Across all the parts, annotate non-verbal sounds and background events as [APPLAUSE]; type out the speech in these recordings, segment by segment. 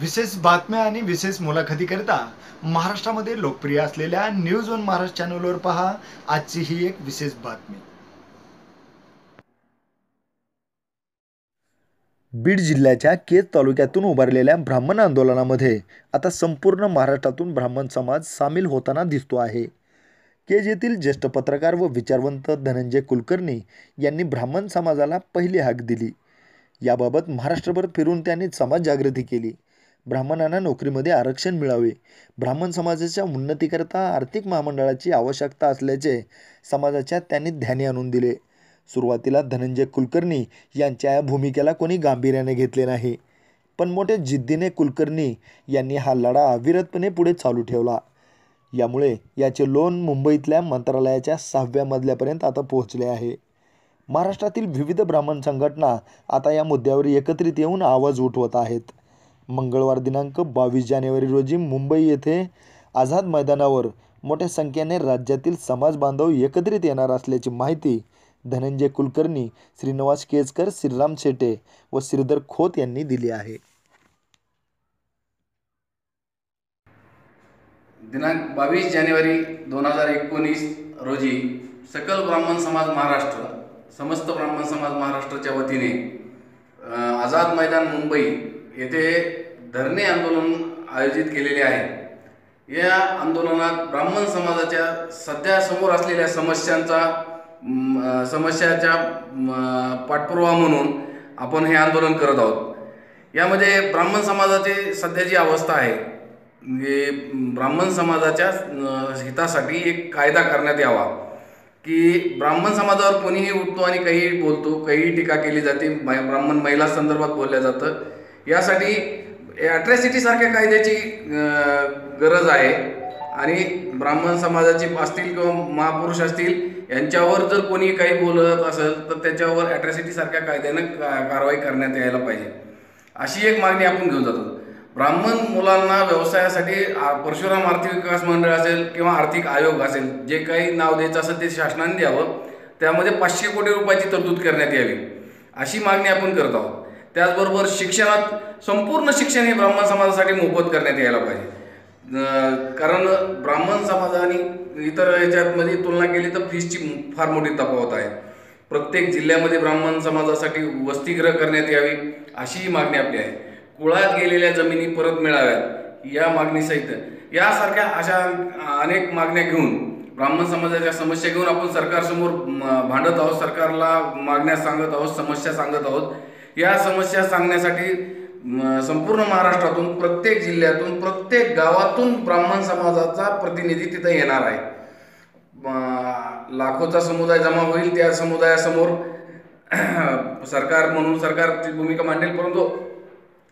विशेष बातम्या आणि विशेष मुलाखतीकरिता महाराष्ट्रामध्ये लोकप्रिय असलेल्या न्यूज वन महाराष्ट्र चॅनलवर पहा. आजची ही एक विशेष बातमी. बीड जिल्ह्याच्या केज तालुक्यातून उभारलेल्या ब्राह्मण आंदोलनामध्ये आता संपूर्ण महाराष्ट्रातून ब्राह्मण समाज सामील होताना दिसतो आहे. केज येथील ज्येष्ठ पत्रकार व विचारवंत धनंजय कुलकर्णी यांनी ब्राह्मण समाजाला पहिली हाक दिली. याबाबत महाराष्ट्रभर फिरून त्यांनी समाज जागृती केली. ब्राह्मणांना नोकरीमध्ये आरक्षण मिळावे. ब्राह्मण समाजाच्या उन्नतीकरता आर्थिक महामंडळाची आवश्यकता असल्याचे समाजाच्या त्यांनी ध्यानी आणून दिले. सुरुवातीला धनंजय कुलकर्णी यांच्या या भूमिकेला कोणी गांभीर्याने घेतले नाही. पण मोठ्या जिद्दीने कुलकर्णी यांनी हा लढा अविरतपणे पुढे चालू ठेवला. यामुळे याचे लोन मुंबईतल्या मंत्रालयाच्या सहाव्या मजल्यापर्यंत आता पोहोचले आहे. महाराष्ट्रातील विविध ब्राह्मण संघटना आता या मुद्द्यावर एकत्रित येऊन आवाज उठवत आहेत. मंगळवार दिनांक बावीस जानेवारी रोजी मुंबई येथे आझाद मैदानावर मोठ्या संख्येने राज्यातील समाज बांधव एकत्रित येणार असल्याची माहिती धनंजय कुलकर्णी श्रीनिवास केजकर श्रीराम शेटे व श्रीधर खोत यांनी दिली आहे. दिनांक बावीस जानेवारी दोन हजार एकोणीस रोजी सकल ब्राह्मण समाज महाराष्ट्र समस्त ब्राह्मण समाज महाराष्ट्राच्या वतीने आझाद मैदान मुंबई येथे धरणे आंदोलन आयोजित केलेले आहे. या आंदोलनात ब्राह्मण समाजाच्या सध्या समोर असलेल्या समस्यांचा समस्याच्या पाठपुरावा म्हणून आपण हे आंदोलन करत आहोत. यामध्ये ब्राह्मण समाजाची सध्याची अवस्था आहे ब्राह्मण समाजाच्या हितासाठी एक कायदा करण्यात यावा. की ब्राह्मण समाजावर कोणीही उठतो आणि काही बोलतो काही टीका केली जाते ब्राह्मण महिला संदर्भात बोलल्या जातं. यासाठी ॲट्रॅसिटीसारख्या कायद्याची गरज आहे. आणि ब्राह्मण समाजाचे असतील किंवा महापुरुष असतील यांच्यावर जर कोणी काही बोलत असेल तर त्याच्यावर ॲट्रॅसिटीसारख्या कायद्यानं का- कारवाई करण्यात यायला पाहिजे. अशी एक मागणी आपण घेऊन जातो. ब्राह्मण मुलांना व्यवसायासाठी परशुराम आर्थिक विकास मंडळ असेल किंवा आर्थिक आयोग असेल जे काही नाव द्यायचं असेल ते शासनाने द्यावं. त्यामध्ये पाचशे कोटी रुपयाची तरतूद करण्यात यावी. अशी मागणी आपण करत आहोत. त्याचबरोबर शिक्षणात संपूर्ण शिक्षण हे ब्राह्मण समाजासाठी मोफत करण्यात यायला पाहिजे. कारण ब्राह्मण समाज आणि इतर याच्यातमध्ये तुलना केली तर फीसची फार मोठी तफावत आहे. प्रत्येक जिल्ह्यामध्ये ब्राह्मण समाजासाठी वसतिगृह करण्यात यावी अशीही मागणी आपली आहे. कुळात गेलेल्या जमिनी परत मिळाव्यात या मागणीसहित. यासारख्या अशा अनेक मागण्या घेऊन ब्राह्मण समाजाच्या समस्या घेऊन आपण सरकारसमोर भांडत आहोत सरकारला मागण्या सांगत आहोत समस्या सांगत आहोत. या समस्या सांगण्यासाठी संपूर्ण महाराष्ट्रातून प्रत्येक जिल्ह्यातून प्रत्येक गावातून ब्राह्मण समाजाचा प्रतिनिधी तिथं येणार आहे. लाखोचा समुदाय जमा होईल त्या समुदायासमोर. [CLEARS THROAT] सरकार म्हणून सरकारची भूमिका मांडेल परंतु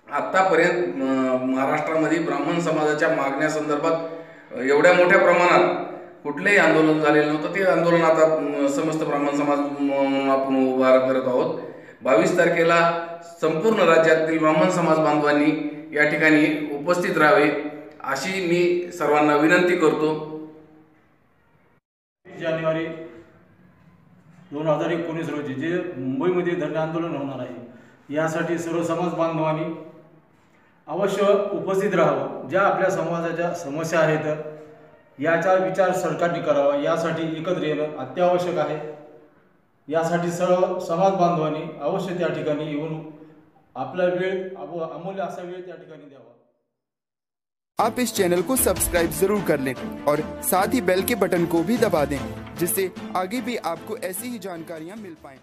आत्तापर्यंत महाराष्ट्रामध्ये ब्राह्मण समाजाच्या मागण्यासंदर्भात एवढ्या मोठ्या प्रमाणात कुठलेही आंदोलन झालेलं नव्हतं. ते आंदोलन आता समस्त ब्राह्मण समाज म्हणून आपण उभार करत आहोत. बावीस तारखेला संपूर्ण राज्यातील ब्राह्मण समाज बांधवांनी या ठिकाणी उपस्थित राहावे अशी मी सर्वांना विनंती करतो. जानेवारी दोन हजार एकोणीस रोजी जे मुंबईमध्ये धरणे आंदोलन होणार आहे यासाठी सर्व समाज बांधवांनी अवश्य उपस्थित राहावं. ज्या आपल्या समाजाच्या समस्या आहेत याचा विचार सरकारने करावा. यासाठी एकत्र येणं अत्यावश्यक आहे. यासाठी सर्व समाज बांधवांनी अवश्य त्या ठिकाणी अमूल्य असा वेळ आप इस चैनल को सब्सक्राइब ज़रूर कर लें और साथ ही बेल के बटन को भी दबा दें, जिससे आगे भी आपको ऐसी ही जानकारियाँ मिल पाएँ।